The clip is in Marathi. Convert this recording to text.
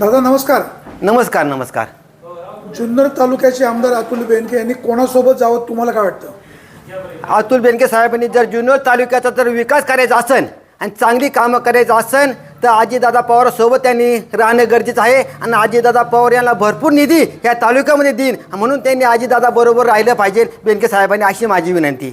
दादा नमस्कार. नमस्कार नमस्कार. जुन्नर तालुक्याचे आमदार अतुल बेनके यांनी कोणासोबत जावं तुम्हाला काय वाटतं? अतुल बेनके साहेबांनी जर जुन्नर तालुक्याचा जर विकास करायचा असेल आणि चांगली कामं करायचं असेल तर अजितदादा पवारासोबत त्यांनी राहणं गरजेचं आहे आणि अजितदादा पवार यांना भरपूर निधी या तालुक्यामध्ये देईन. म्हणून त्यांनी अजितदादा बरोबर राहिलं पाहिजे बेनके साहेबांनी अशी माझी विनंती.